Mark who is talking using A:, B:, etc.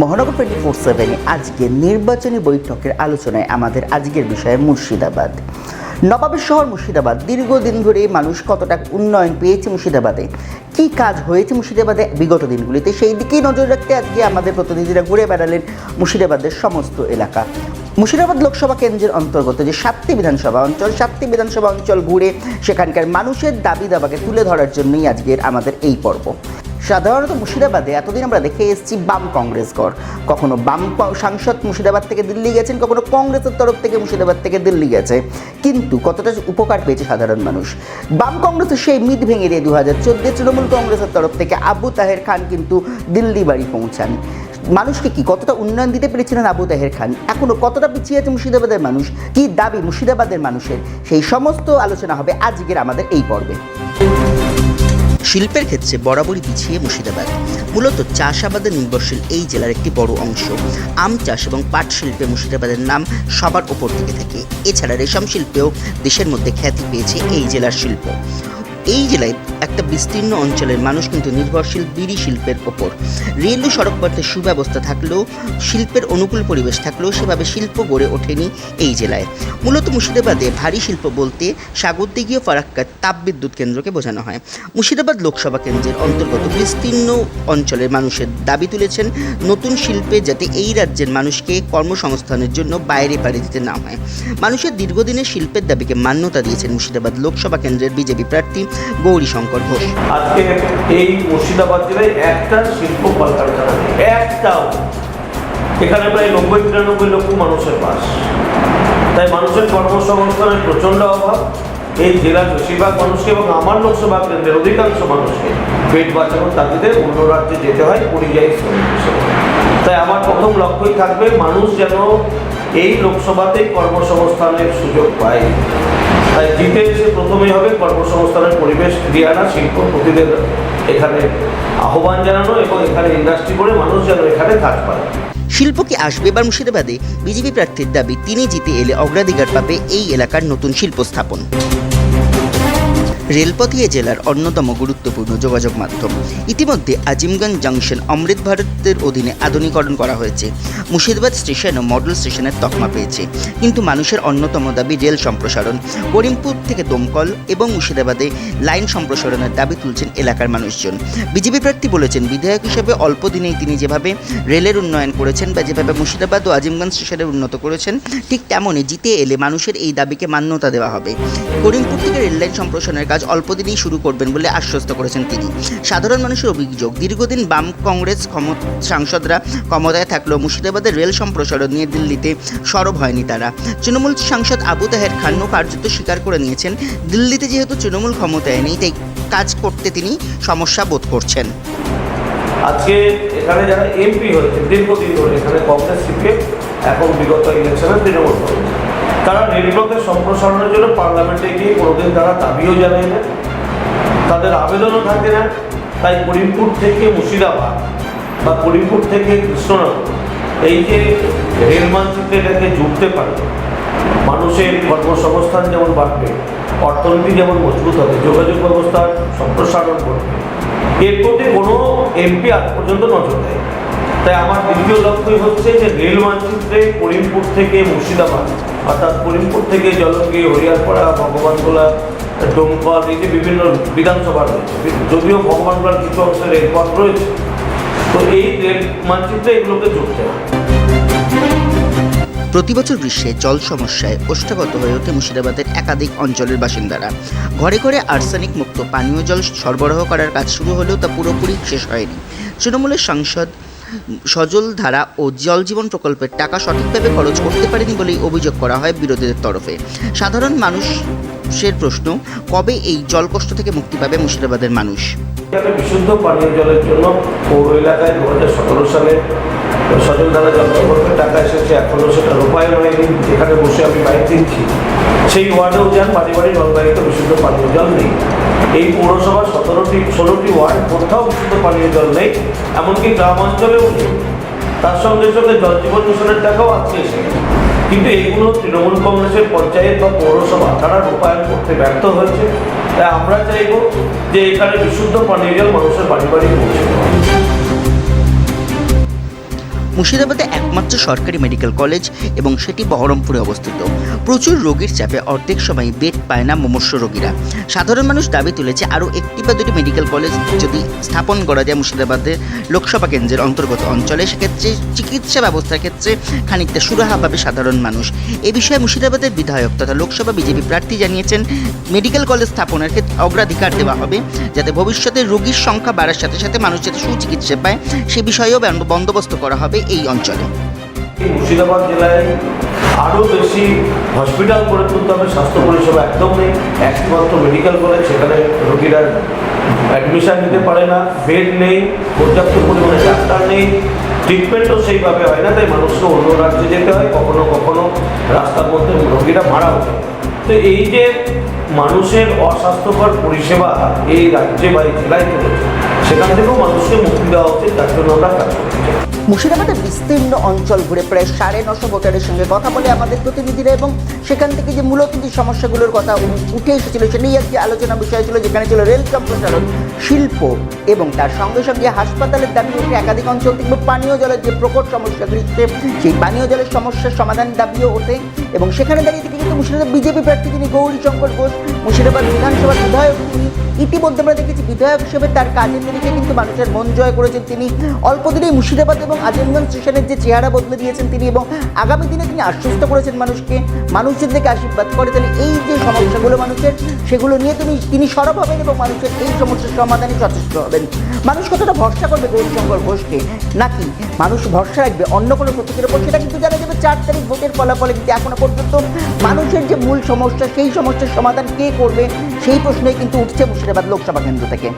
A: মহানগর twenty four সেভেনে আজকে নির্বাচনী বৈঠকের আলোচনায় আমাদের আজকের বিষয় মুর্শিদাবাদ। নবাবের শহর মুর্শিদাবাদ। দীর্ঘদিন ধরে মানুষ কতটা উন্নয়ন পেয়েছে মুর্শিদাবাদে? কি কাজ হয়েছে মুর্শিদাবাদে বিগত দিনগুলিতে? সেই দিকেই নজর রাখতে আজকে আমাদের প্রতিনিধিরা ঘুরে বেড়ালেন মুর্শিদাবাদের সমস্ত এলাকা। মুর্শিদাবাদ লোকসভা কেন্দ্রের অন্তর্গত যে সাতটি বিধানসভা অঞ্চল, সাতটি বিধানসভা অঞ্চল ঘুরে সেখানকার মানুষের দাবি দাবাকে তুলে ধরার জন্যই আজকের আমাদের এই পর্ব। সাধারণত মুর্শিদাবাদে এতদিন আমরা দেখে এসেছি বাম কংগ্রেস গড় কখনো বাম সাংসদ মুর্শিদাবাদ থেকে দিল্লি গেছেন, কখনো কংগ্রেসের তরফ থেকে মুর্শিদাবাদ থেকে দিল্লি গেছে। কিন্তু কতটা উপকার পেয়েছে সাধারণ মানুষ। বাম কংগ্রেসের সেই মিট ভেঙে দিয়ে দু হাজার চোদ্দে তৃণমূল কংগ্রেসের তরফ থেকে আবু তাহের খান কিন্তু দিল্লি বাড়ি পৌঁছান। মানুষকে কি কতটা উন্নয়ন দিতে পেরেছিলেন আবু তাহের খান? এখনও কতটা পিছিয়ে আছে মুর্শিদাবাদের মানুষ? কি দাবি মুর্শিদাবাদের মানুষের? সেই সমস্ত আলোচনা হবে আজকের আমাদের এই পর্বে। শিল্পের ক্ষেত্রে বরাবরই পিছিয়ে মুর্শিদাবাদ। মূলত চাষাবাদে নির্ভরশীল এই জেলার একটি বড় অংশ। আম চাষ এবং পাট শিল্পে মুর্শিদাবাদের নাম সবার ওপর থেকে থাকে। এছাড়া রেশম শিল্পেও দেশের মধ্যে খ্যাতি পেয়েছে এই জেলার শিল্প। এই জেলায় একটা বিস্তীর্ণ অঞ্চলের মানুষ কিন্তু নির্ভরশীল বিড়ি শিল্পের ওপর। রেল ও সড়কপথের সুব্যবস্থা থাকলেও, শিল্পের অনুকূল পরিবেশ থাকলেও সেভাবে শিল্প গড়ে ওঠেনি এই জেলায়। মূলত মুর্শিদাবাদে ভারী শিল্প বলতে সাগরদিঘি ও ফারাক্কার তাপবিদ্যুৎ কেন্দ্রকে বোঝানো হয়। মুর্শিদাবাদ লোকসভা কেন্দ্রের অন্তর্গত বিস্তীর্ণ অঞ্চলের মানুষের দাবি তুলেছেন নতুন শিল্পে যাতে এই রাজ্যের মানুষকে কর্মসংস্থানের জন্য বাইরে পাড়ি দিতে না হয়। মানুষের দীর্ঘদিনের শিল্পের দাবিকে মান্যতা দিয়েছেন মুর্শিদাবাদ লোকসভা কেন্দ্রের বিজেপি প্রার্থী গৌরী শঙ্কর ঘোষ।
B: আজকে এই মুর্শিদাবাদ জেলায় একটা শিল্প কলকারখানা একটাও। এখানে প্রায় নব্বই তিরানব্বই লক্ষ মানুষের বাস। তাই মানুষের কর্মসংস্থানের প্রচণ্ড অভাব। এই জেলার বেশিরভাগ মানুষকে এবং আমার লোকসভা কেন্দ্রের অধিকাংশ মানুষকে পেট বাঁচানোর তাগিদে অন্য রাজ্যে যেতে হয়, পরিযায়ী শ্রমিক তাই আমার প্রথম লক্ষ্যই থাকবে, মানুষ যেন এই লোকসভাতে কর্মসংস্থানের সুযোগ পায়। তাই জিতে এসে প্রথমেই হবে কর্মসংস্থানের পরিবেশ ফিরিয়ে আনা শিল্পপতিদের এখানে আহ্বান জানানো এবং এখানে ইন্ডাস্ট্রি করে মানুষ যেন এখানে কাজ পায়।
A: শিল্প কি আসবে এবার মুর্শিদাবাদে? বিজেপি প্রার্থীর দাবি, তিনি জিতে এলে অগ্রাধিকার পাবে এই এলাকার নতুন শিল্প স্থাপন রেলপথই জেলার অন্যতম গুরুত্বপূর্ণ যোগাযোগ মাধ্যম। ইতিমধ্যে আজিমগঞ্জ জংশন অমৃত ভারতের অধীনে আধুনিকরণ করা হয়েছে। মুর্শিদাবাদ স্টেশনও মডেল স্টেশনের তকমা পেয়েছে। কিন্তু মানুষের অন্যতম দাবি রেল সম্প্রসারণ। করিমপুর থেকে দমকল এবং মুর্শিদাবাদে লাইন সম্প্রসারণের দাবি তুলছেন এলাকার মানুষজন। বিজেপি প্রার্থী বলেছেন, বিধায়ক হিসেবে অল্প দিনেই তিনি যেভাবে রেলের উন্নয়ন করেছেন বা যেভাবে মুর্শিদাবাদ ও আজিমগঞ্জ স্টেশনের উন্নত করেছেন, ঠিক তেমনই জিতে এলে মানুষের এই দাবিকে মান্যতা দেওয়া হবে। করিমপুর থেকে রেললাইন সম্প্রসারণের কাজ অল্প দিনেই শুরু করবেন বলে আশ্বস্ত করেছেন তিনি। সাধারণ মানুষের অভিযোগ, দীর্ঘদিন বাম কংগ্রেস সাংসদরা ক্ষমতায় থাকলেও মুর্শিদাবাদের রেল সম্প্রসারণ নিয়ে দিল্লিতে সরব হয়নি তারা। তৃণমূল সাংসদ আবু তাহের খানও কার্যত স্বীকার করে নিয়েছেন, দিল্লিতে যেহেতু তৃণমূল ক্ষমতায় নেই, তাই কাজ করতে তিনি সমস্যা বোধ করছেন।
B: আজকে এখানে যারা এমপি হয়েছে, দীর্ঘদিন ধরে এখানে কংগ্রেস সিপিএম এখন বিগত ইলেকশনে তৃণমূল কংগ্রেস। তারা রেলপথের সম্প্রসারণের জন্য পার্লামেন্টে গিয়ে কোনোদিন তারা দাবিও জানায় না। তাদের আবেদনও থাকে না। তাই করিমপুর থেকে মুর্শিদাবাদ বা করিমপুর থেকে কৃষ্ণনগর এই যে রেল মানচিত্রে এটাকে জুড়তে পারে, মানুষের কর্মসংস্থান যেমন বাড়বে, অর্থনীতি যেমন মজবুত হবে, যোগাযোগ ব্যবস্থার সম্প্রসারণ করবে, এর প্রতি কোনো এমপি আজ পর্যন্ত নজর দেয় তাই আমার দ্বিতীয় লক্ষ্যই হচ্ছে যে রেল মানচিত্রে করিমপুর থেকে মুর্শিদাবাদ অর্থাৎ করিমপুর থেকে জলঙ্গি হরিয়ারপাড়া ভগবানগোলা ডোমকল এই যে বিভিন্ন বিধানসভা রয়েছে। যদিও ভগবানগোলার কিছু অংশে রেলপথ রয়েছে। তো এই রেল মানচিত্রে এগুলোকে জুড়তে হবে
A: প্রতি বছর গ্রীষ্মে জল সমস্যায় ওষ্ঠাগত হয়ে ওঠে মুর্শিদাবাদের একাধিক অঞ্চলের বাসিন্দারা। ঘরে ঘরে আর্সেনিক মুক্ত পানীয় জল সরবরাহ করার কাজ শুরু হলেও তা পুরোপুরি শেষ হয়নি। তৃণমূলের সাংসদ সজল ধারা ও জল জীবন প্রকল্পের টাকা সঠিকভাবে খরচ করতে পারেনি বলেই অভিযোগ করা হয় বিরোধীদের তরফে। সাধারণ মানুষ মানুষের প্রশ্ন, কবে এই জল কষ্ট থেকে মুক্তি পাবে মুর্শিদাবাদের মানুষ?
B: বিশুদ্ধ পানীয় জলের জন্য পৌর এলাকায় দু হাজার সতেরো সালে সজল জল প্রকল্পের টাকা এসেছে এখনও সেটা রূপায়ণ হয়নি যেখানে বসে আমি বাইক দিচ্ছি। সেই ওয়ার্ডেও যান বাড়ি বাড়ি জলবাহিত বিশুদ্ধ পানীয় জল নেই। এই পৌরসভার সতেরোটি, ষোলোটি ওয়ার্ড, কোথাও বিশুদ্ধ পানীয় জল নেই, এমনকি গ্রাম অঞ্চলেও তার সঙ্গে সঙ্গে জল জীবন মিশনের টাকাও আজকে এসে কিন্তু এইগুলো তৃণমূল কংগ্রেসের পঞ্চায়েত বা পৌরসভা, তারা রূপায়ণ করতে ব্যর্থ হয়েছে। তাই আমরা চাইব যে এখানে বিশুদ্ধ পানীয় জল মানুষের বাড়ি বাড়ি পৌঁছে।
A: মুর্শিদাবাদে একমাত্র সরকারি মেডিকেল কলেজ এবং সেটি বহরমপুরে অবস্থিত। প্রচুর রোগীর চাপে অর্ধেক সময় বেড পায় না মুমূর্ষ রোগীরা। সাধারণ মানুষ দাবি তুলেছে আরও একটি বা দুটি মেডিকেল কলেজ যদি স্থাপন করা যায় মুর্শিদাবাদের লোকসভা কেন্দ্রের অন্তর্গত অঞ্চলে, সেক্ষেত্রে চিকিৎসা ব্যবস্থার ক্ষেত্রে খানিকটা সুরাহা পাবে সাধারণ মানুষ। এ বিষয়ে মুর্শিদাবাদের বিধায়ক তথা লোকসভা বিজেপি প্রার্থী জানিয়েছেন, মেডিকেল কলেজ স্থাপনের ক্ষেত্রে অগ্রাধিকার দেওয়া হবে যাতে ভবিষ্যতে রোগীর সংখ্যা বাড়ার সাথে সাথে মানুষ যাতে সুচিকিৎসা পায়, সে বিষয়েও বন্দোবস্ত করা হবে এই অঞ্চলে।
B: মুর্শিদাবাদ জেলায় আরও বেশি হসপিটাল করে তুলতে হবে, স্বাস্থ্য পরিষেবা একদম নেই, একমাত্র মেডিকেল কলেজ, সেখানে রোগীরা অ্যাডমিশন নিতে পারে না বেড নেই, পর্যাপ্ত পরিমাণে ডাক্তার নেই ট্রিটমেন্টও সেইভাবে হয় না, তাই মানুষকে অন্য রাজ্যে যেতে হয়, কখনো কখনো রাস্তার মধ্যে রোগীরা মারা ওঠে। তো এই যে মানুষের অস্বাস্থ্যকর পরিষেবা এই রাজ্যে বা এই জেলায় চলেছে, সেখান থেকেও মানুষকে মুক্তি দেওয়া উচিত, তার জন্য আমরা কাজ করছি।
A: মুর্শিদাবাদের বিস্তীর্ণ অঞ্চল ঘুরে প্রায় সাড়ে নশো ভোটারের সঙ্গে কথা বলে আমাদের প্রতিনিধিরা এবং সেখান থেকে যে মূলত যে সমস্যাগুলোর কথা উঠে এসেছিল সেটাই একটি আলোচনা বিষয় ছিল, যেখানে ছিল রেল সম্প্রসারণ শিল্প এবং তার সঙ্গে সঙ্গে হাসপাতালের দাবি উঠে একাধিক অঞ্চল থেকে পানীয় জলের যে প্রকট সমস্যা দৃশ্যে সেই পানীয় জলের সমস্যার সমাধান দাবিও ওঠে এবং সেখানে দাঁড়িয়ে থেকে কিন্তু মুর্শিদাবাদ বিজেপি প্রার্থী তিনি গৌরী শঙ্কর ঘোষ, মুর্শিদাবাদ বিধানসভার বিধায়ক তিনি, ইতিমধ্যে আমরা দেখেছি বিধায়ক হিসেবে তার কাজের নিরিখে কিন্তু মানুষের মন জয় করেছেন। তিনি অল্প দিনেই মুর্শিদাবাদ এবং আজিমগঞ্জ স্টেশনের যে চেহারা বদলে দিয়েছেন তিনি এবং আগামী দিনে তিনি আশ্বস্ত করেছেন মানুষকে, মানুষের দিকে আশীর্বাদ করে। তাহলে এই যে সমস্যাগুলো মানুষের, সেগুলো নিয়ে তিনি তিনি সরব হবেন এবং মানুষের এই সমস্যার সমাধানে যথেষ্ট হবেন। মানুষ কতটা ভরসা করবে গৌরীশঙ্কর ঘোষকে? নাকি মানুষ ভরসা রাখবে অন্য কোনো প্রতীকের উপর সেটা কিন্তু জানা যাবে চার তারিখ ভোটের ফলাফলে, কিন্তু এখনও পর্যন্ত মানুষের যে মূল সমস্যা, সেই সমস্যার সমাধান কে করবে? সেই প্রশ্নে কিন্তু উঠছে মুর্শিদাবাদ লোকসভা কেন্দ্র থেকে।